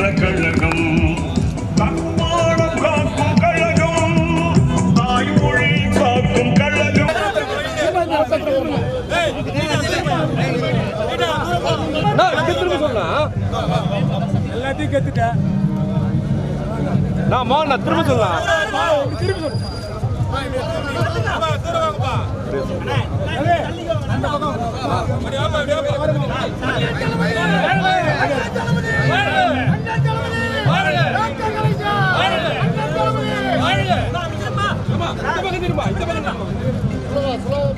மாற்ற கழகம் தன்மானம் காக்கும் கழகம். தாய்மொழி காக்கும் திரும்ப சொல்லலாம் திரும்ப சொல்லுங்க திருப்பி சொல்லு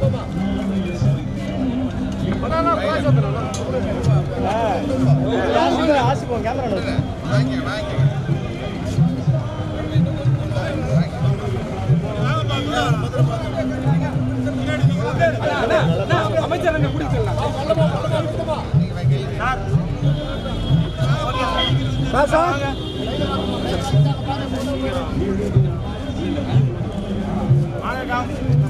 அமைச்சர் அங்க குடிச்சிடலாம் அன்பே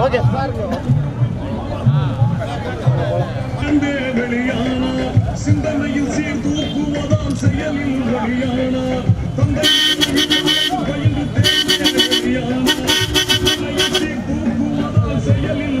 வெளியானார் சிந்தனையில் சீர்தூக்குவதாம் செயலில் வழியானா தந்தை பயின்று தேவையான வழியானா சிந்தனையில்